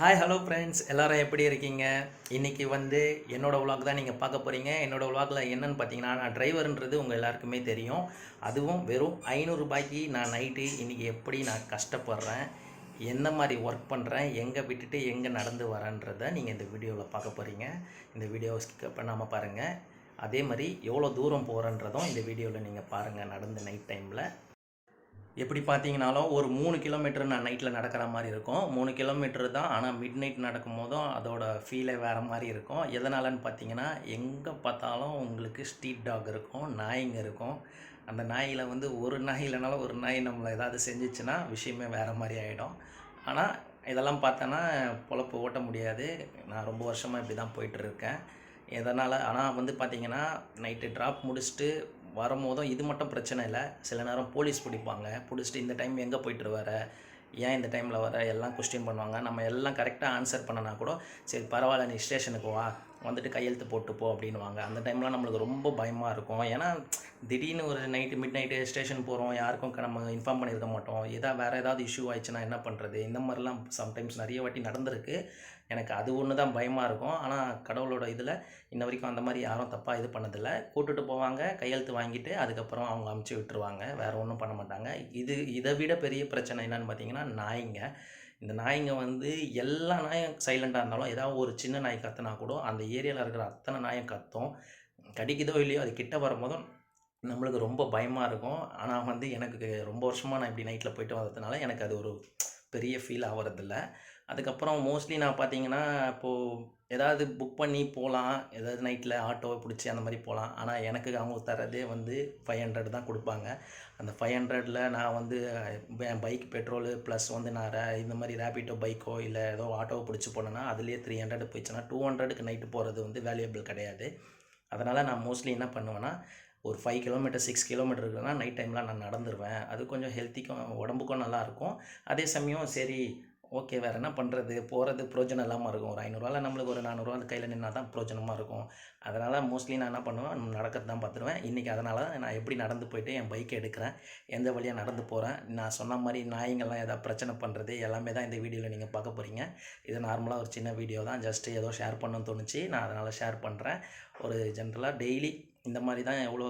Hi hello friends எல்லோரும் எப்படி இருக்கீங்க? இன்றைக்கி வந்து என்னோடய vlog தான் நீங்கள் பார்க்க போகிறீங்க என்னோடய vlogல என்னென்னு பார்த்தீங்கன்னா நான் டிரைவர்ன்றது உங்கள் எல்லாருக்குமே தெரியும். அதுவும் வெறும் ஐநூறுரூபாய்க்கு நான் நைட்டு இன்றைக்கி எப்படி நான் கஷ்டப்படுறேன் எந்த மாதிரி ஒர்க் பண்ணுறேன் எங்கே விட்டுட்டு எங்கே நடந்து வரேன்றதை நீங்கள் இந்த வீடியோவில் பார்க்க போகிறீங்க இந்த வீடியோவை ஸ்கிப் பண்ணாமல் பாருங்கள் அதே மாதிரி எவ்வளோ தூரம் போகிறேன்றதும் இந்த வீடியோவில் நீங்கள் பாருங்கள் நடந்து நைட் டைமில் எப்படி பார்த்தீங்கனாலும் ஒரு மூணு கிலோமீட்டர் நான் நைட்டில் நடக்கிற மாதிரி இருக்கும். மூணு கிலோமீட்டர் தான். ஆனால் மிட் நைட் நடக்கும் போதும் அதோட ஃபீலே வேறு மாதிரி இருக்கும். எதனாலன்னு பார்த்தீங்கன்னா எங்கே பார்த்தாலும் உங்களுக்கு ஸ்ட்ரீட் டாக் இருக்கும் நாய்ங்க இருக்கும். அந்த நாயில் வந்து ஒரு நாய் இல்லைனாலும் ஒரு நாய் நம்மளை ஏதாவது செஞ்சிச்சுன்னா விஷயமே வேறு மாதிரி ஆகிடும் ஆனால் இதெல்லாம் பார்த்தோன்னா பொழப்பு ஓட்ட முடியாது. நான் ரொம்ப வருஷமாக இப்படி தான் போயிட்டுருக்கேன் எதனால் ஆனால் வந்து பார்த்திங்கன்னா நைட்டு ட்ராப் முடிச்சுட்டு வரும்போதும் இது மட்டும் பிரச்சனை இல்லை. சில நேரம் போலீஸ் பிடிப்பாங்க. பிடிச்சிட்டு இந்த டைம் எங்கே போயிட்டு வர? ஏன் இந்த டைமில் வர? எல்லாம் கொஸ்டின் பண்ணுவாங்க. நம்ம எல்லாம் கரெக்டாக ஆன்சர் பண்ணனா கூட சரி பரவாயில்ல நீ ஸ்டேஷனுக்கு வா. வந்துட்டு கையெழுத்து போட்டு போ அப்படின்னுவாங்க. அந்த டைம்லாம் நம்மளுக்கு ரொம்ப பயமாக இருக்கும். ஏன்னா திடீர்னு ஒரு நைட்டு மிட் நைட்டு ஸ்டேஷன் போகிறோம் யாருக்கும் நம்ம இன்ஃபார்ம் பண்ணியிருக்க மாட்டோம். ஏதா வேறு ஏதாவது இஷ்யூ ஆயிடுச்சுன்னா என்ன பண்ணுறது இந்த மாதிரிலாம் சம்டைம்ஸ் நிறைய வாட்டி நடந்திருக்கு. எனக்கு அது ஒன்று தான் பயமாக இருக்கும். ஆனால் கடவுளோட இதில் இன்ன வரைக்கும் அந்த மாதிரி யாரும் தப்பாக இது பண்ணதில்லை. கூட்டுட்டு போவாங்க கையெழுத்து வாங்கிட்டு அதுக்கப்புறம் அவங்க அமுச்சு விட்டுருவாங்க. வேறு ஒன்றும் பண்ண மாட்டாங்க. இது இதை விட பெரிய பிரச்சனை என்னன்னு பார்த்தீங்கன்னா நாய்ங்க. இந்த நாய்ங்க வந்து எல்லா நாயும் சைலண்ட்டாக இருந்தாலும் ஏதாவது ஒரு சின்ன நாய் கற்றுனா கூட அந்த ஏரியாவில் இருக்கிற அத்தனை நாயும் கத்தும். கடிக்குதோ இல்லையோ அது கிட்ட வரும்போதும் நம்மளுக்கு ரொம்ப பயமாக இருக்கும். ஆனால் வந்து எனக்கு ரொம்ப வருஷமாக நான் இப்படி நைட்டில் போயிட்டு வந்ததுனால எனக்கு அது ஒரு பெரிய ஃபீல் ஆகிறதில்ல அதுக்கப்புறம் மோஸ்ட்லி நான் பார்த்தீங்கன்னா இப்போது ஏதாவது புக் பண்ணி போகலாம் ஏதாவது நைட்டில் ஆட்டோவை பிடிச்சி அந்த மாதிரி போகலாம் ஆனால் எனக்கு அவங்க தரதே வந்து ஃபைவ் ஹண்ட்ரட் தான் கொடுப்பாங்க. அந்த ஃபைவ் ஹண்ட்ரடில் நான் வந்து என் பைக் பெட்ரோலு ப்ளஸ் வந்து நான் ரே இந்த மாதிரி ரேபிட்டோ பைக்கோ இல்லை ஏதோ ஆட்டோவை பிடிச்சி போனேன்னா அதுலேயே த்ரீ ஹண்ட்ரட் போயிடுச்சுன்னா டூ ஹண்ட்ரடுக்கு நைட்டு போகிறது வந்து வேல்யூபிள் கிடையாது. அதனால் நான் மோஸ்ட்லி என்ன பண்ணுவேன்னா ஒரு ஃபைவ் கிலோமீட்டர் சிக்ஸ் கிலோமீட்டர் இருக்குன்னா நைட் டைம்லாம் நான் நடந்துருவேன். அது கொஞ்சம் ஹெல்த்திக்கும் உடம்புக்கும் நல்லாயிருக்கும் அதே சமயம் சரி ஓகே வேறு என்ன பண்ணுறது போகிறது பிரோஜனம் இல்லாமல் இருக்கும். ஒரு ஐநூறுரூவாவில் நம்மளுக்கு ஒரு நானூறுரூவா அந்த கையில் நின்னா தான் பிரோஜனமாக இருக்கும். அதனால் மோஸ்ட்லி நான் என்ன பண்ணுவேன் நடக்கிறது தான் பார்த்துருவேன். இன்றைக்கி அதனால் நான் எப்படி நடந்து போயிட்டு என் பைக்கை எடுக்கிறேன் எந்த வழியாக நடந்து போகிறேன் நான் சொன்ன மாதிரி நாய்ங்கள்லாம் எதாவது பிரச்சனை பண்ணுறது எல்லாமே தான் இந்த வீடியோவில் நீங்கள் பார்க்க போகிறீங்க இது நார்மலாக ஒரு சின்ன வீடியோ தான். ஜஸ்ட்டு ஏதோ ஷேர் பண்ணணும்னு தோணுச்சு. நான் அதனால் ஷேர் பண்ணுறேன் ஒரு ஜென்ரலாக டெய்லி இந்த மாதிரி தான் எவ்வளோ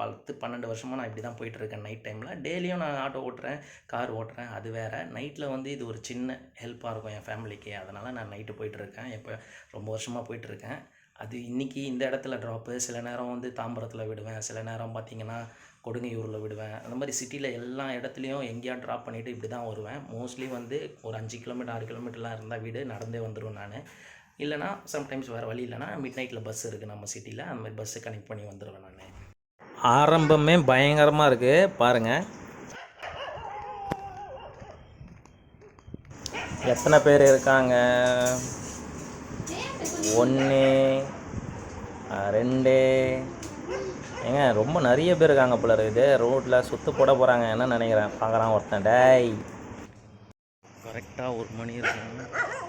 பத்து பன்னெண்டு வருஷமாக நான் இப்படி தான் போயிட்டுருக்கேன் நைட் டைமில் டெய்லியும் நான் ஆட்டோ ஓட்டுறேன் கார் ஓட்டுறேன் அது வேறு. நைட்டில் வந்து இது ஒரு சின்ன ஹெல்ப்பாக இருக்கும் என் ஃபேமிலிக்கு அதனால் நான் நைட்டு போயிட்டுருக்கேன். இப்போ ரொம்ப வருஷமாக போயிட்டுருக்கேன். அது இன்றைக்கி இந்த இடத்துல ட்ராப்பு சில நேரம் வந்து தாம்பரத்தில் விடுவேன். சில நேரம் பார்த்தீங்கன்னா கொடுங்கையூரில் விடுவேன். அந்த மாதிரி சிட்டியில் எல்லா இடத்துலையும் எங்கேயா ட்ராப் பண்ணிவிட்டு இப்படி தான் வருவேன். மோஸ்ட்லி வந்து ஒரு அஞ்சு கிலோமீட்டர் ஆறு கிலோமீட்டர்லாம் இருந்தால் வீடு நடந்தே வந்துடும் நான். இல்லைனா சம்டைம்ஸ் வேறு வழி இல்லைனா மிட் நைட்டில் பஸ் இருக்குது நம்ம சிட்டியில் அந்த மாதிரி பஸ்ஸை கனெக்ட் பண்ணி வந்துடுவேன் நான். ஆரம்பமே பயங்கரமாக இருக்குது பாருங்கள் எத்தனை பேர் இருக்காங்க? ஒன்று ரெண்டு. ஏங்க ரொம்ப நிறைய பேர் இருக்காங்க போல இருக்குது ரோட்டில் சுற்று போட போகிறாங்க என்ன நினைக்கிறேன்? பார்க்குறான் ஒருத்தன். டேய். கரெக்டாக ஒரு மணி இருக்கும்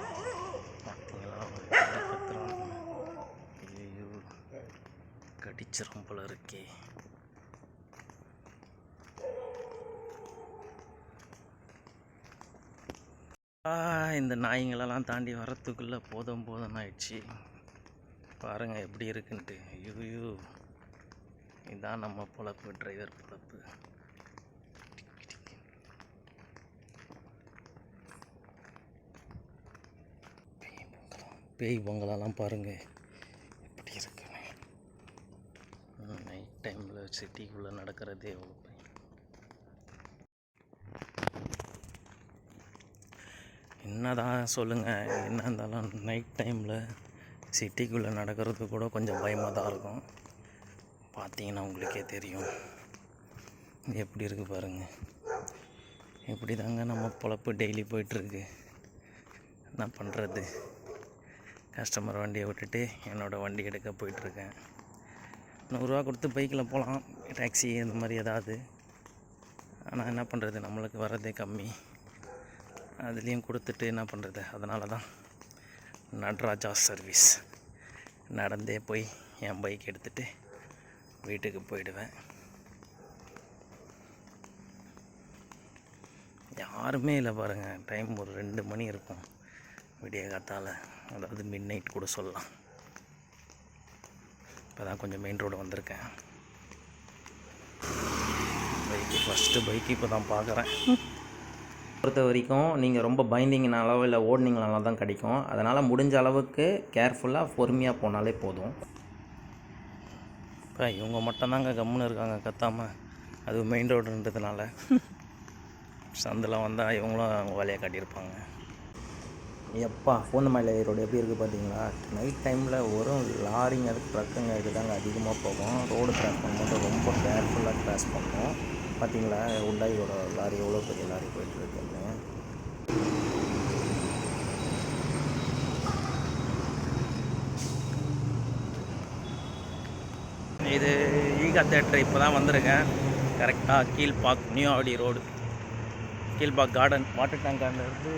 அடிச்சிடும் போல இருக்கே. ஆ, இந்த நாய்ங்களெல்லாம் தாண்டி வரத்துக்குள்ளே போதும் போதும் ஆயிடுச்சு. பாருங்கள் எப்படி இருக்குன்ட்டு. ஐயோ இதான் நம்ம பொழப்பு டிரைவர் பொழப்பு. பேய் பொங்கலெல்லாம் பாருங்கள் எப்படி இருக்குன்னு நைட் டைமில் சிட்டிக்குள்ளே நடக்கிறதே எவ்வளோ என்னதான் சொல்லுங்கள் என்ன இருந்தாலும் நைட் டைமில் சிட்டிக்குள்ளே நடக்கிறது கூட கொஞ்சம் பயமாக தான் இருக்கும். பார்த்தீங்கன்னா உங்களுக்கே தெரியும். எப்படி இருக்குது பாருங்கள் இப்படி தாங்க நம்ம பொழப்பு டெய்லி போயிட்டுருக்கு. என்ன பண்ணுறது கஸ்டமர் வண்டியை விட்டுட்டு என்னோடய வண்டி எடுக்க போயிட்டுருக்கேன். நூறுரூவா கொடுத்து பைக்கில் போகலாம். டாக்ஸி இந்த மாதிரி ஏதாவது. ஆனால் என்ன பண்ணுறது நம்மளுக்கு வர்றதே கம்மி. அதுலேயும் கொடுத்துட்டு என்ன பண்ணுறது அதனால தான் நட்ராஜா சர்வீஸ் நடந்தே போய் என் பைக் எடுத்துகிட்டு வீட்டுக்கு போயிடுவேன். யாருமே இல்லை பாருங்கள் டைம் ஒரு ரெண்டு மணி இருக்கும். விடிய காத்தால் அதாவது மிட் நைட் கூட சொல்லலாம். இப்போ தான் கொஞ்சம் மெயின் ரோடு வந்திருக்கேன். பைக்கு ஃபஸ்ட்டு பைக்கு இப்போ தான் பார்க்குறேன். பொறுத்த வரைக்கும் நீங்கள் ரொம்ப பயந்தீங்கனாலோ இல்லை ஓடினீங்கனாலோ தான் கிடைக்கும். அதனால் முடிஞ்ச அளவுக்கு கேர்ஃபுல்லாக பொறுமையாக போனாலே போதும். இப்போ இவங்க மட்டும்தாங்க கம்முன்னு இருக்காங்க கத்தாமல் அது மெயின் ரோடுன்றதுனால சந்தில் வந்தால் இவங்களும் அவங்க வேலையை காட்டியிருப்பாங்க. எப்பா பூந்தமல்லி ரோடு எப்படி இருக்குது பார்த்தீங்களா நைட் டைமில் வரும் லாரிங்க அதுக்கு ட்ரக்குங்க இதுதாங்க அதிகமாக போகும். ரோடு கிராஸ் பண்ணும்போது ரொம்ப கேர்ஃபுல்லாக கிராஸ் பண்ணும். பார்த்தீங்களா உண்டாயோட லாரி எவ்வளோ பெரிய லாரி போயிட்டுருக்குன்னு. இது ஈகா தேட்டர் இப்போ தான் வந்திருக்கேன் கரெக்டாக Kilpauk new Avadi road. Kilpauk garden water டேங்காண்டது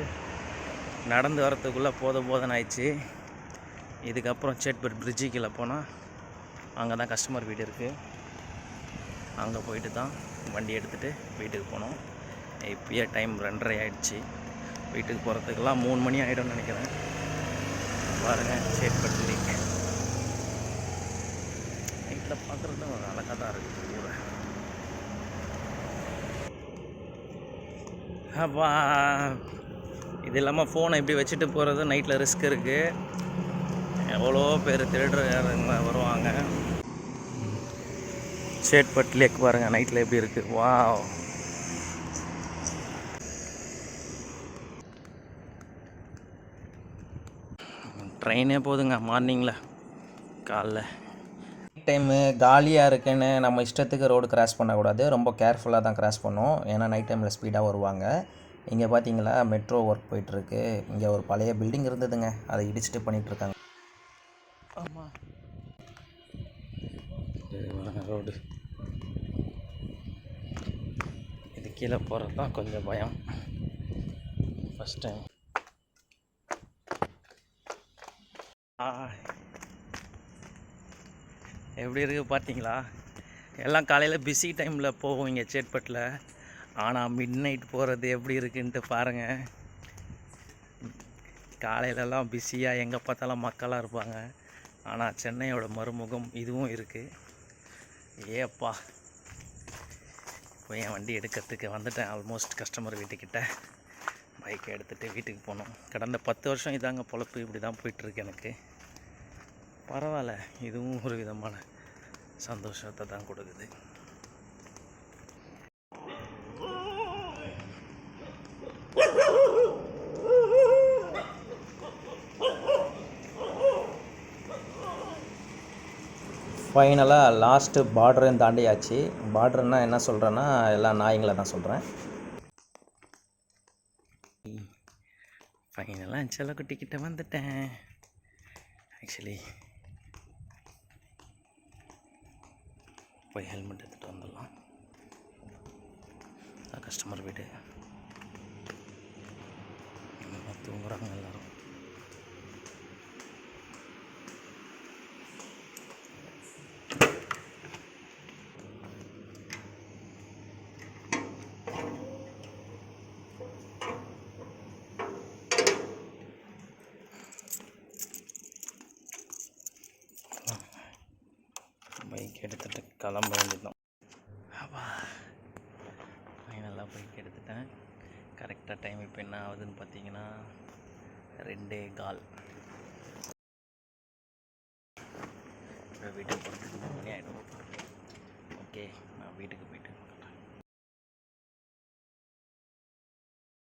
நடந்து வரத்துக்குள்ளே போத போதன் ஆயிடுச்சு. இதுக்கப்புறம் சேட்பட் பிரிட்ஜு கீழே போனால் அங்கே தான் கஸ்டமர் வீடு இருக்குது அங்கே போயிட்டு தான் வண்டி எடுத்துகிட்டு வீட்டுக்கு போனோம். இப்பயே டைம் ரெண்டரை ஆகிடுச்சு வீட்டுக்கு போகிறதுக்கெல்லாம் மூணு மணி ஆகிடும்னு நினைக்கிறேன். பாருங்கள் சேட்பட் லேக் நைட்டில் பார்க்குறது ஒரு அழகாக தான் இருக்குது ஊரை அப்பா இது இல்லாமல் ஃபோனை இப்படி வச்சுட்டு போகிறது நைட்டில் ரிஸ்க் இருக்குது எவ்வளோ பேர் திருடுற வருவாங்க. சேட்பட் லேக் பாருங்கள் நைட்டில் எப்படி இருக்குது வா ட்ரெயினே போதுங்க மார்னிங்கில் காலைல. டைமு காலியாக இருக்குன்னு நம்ம இஷ்டத்துக்கு ரோடு கிராஸ் பண்ணக்கூடாது. ரொம்ப கேர்ஃபுல்லாக தான் கிராஸ் பண்ணோம். ஏன்னா நைட் டைமில் ஸ்பீடாக வருவாங்க. இங்கே பார்த்தீங்களா மெட்ரோ ஒர்க் போயிட்டுருக்கு. இங்கே ஒரு பழைய பில்டிங் இருந்ததுங்க. அதை இடிச்சிட்டு பண்ணிகிட்ருக்காங்க ஆமாம் ரோடு இது கீழே போகிறது தான் கொஞ்சம் பயம். ஃபஸ்ட் டைம் ஆ. எப்படி இருக்குது பார்த்தீங்களா எல்லாம் காலையில் பிஸி டைமில் போவோம் இங்கே சேட்பட்டில். ஆனால் மிட் நைட் போகிறது எப்படி இருக்குன்ட்டு பாருங்கள் காலையிலலாம் பிஸியாக எங்கே பார்த்தாலும் மக்களாக இருப்பாங்க. ஆனால் சென்னையோட மறுமுகம் இதுவும் இருக்குது ஏப்பா. இப்போ என் வண்டி எடுக்கிறதுக்கு வந்துட்டேன். ஆல்மோஸ்ட் கஸ்டமர் வீட்டுக்கிட்ட. பைக்கை எடுத்துகிட்டு வீட்டுக்கு போகணும் கடந்த பத்து வருஷம் இதாங்க பொழப்பு. இப்படி தான் போயிட்டுருக்கு எனக்கு. பரவாயில்ல. இதுவும் ஒரு விதமான சந்தோஷத்தை தான் கொடுக்குது. ஃபைனலாக லாஸ்ட்டு பார்டரையும் தாண்டியாச்சு. பார்டர்னா என்ன சொல்கிறேன்னா எல்லாம் நாய்ங்களை தான் சொல்கிறேன் ஃபைனலாக செல்லக்குட்டி கிட்ட வந்துட்டேன். ஆக்சுவலி போய் ஹெல்மெட் எடுத்துகிட்டு வந்துடலாம். கஸ்டமர் வீடு. தூங்குறாங்க எல்லோரும் பைக் எடுத்துகிட்டு கிளம்ப வேண்டியதுதான். அப்பா ஃபைனலாக பைக் எடுத்துட்டேன். கரெக்டாக டைம் இப்போ என்ன ஆகுதுன்னு பார்த்தீங்கன்னா ரெண்டே கால். இப்போ வீட்டுக்கு போகிறதுக்கு மூணு மணி ஆகிடும் ஓகே நான் வீட்டுக்கு போயிட்டு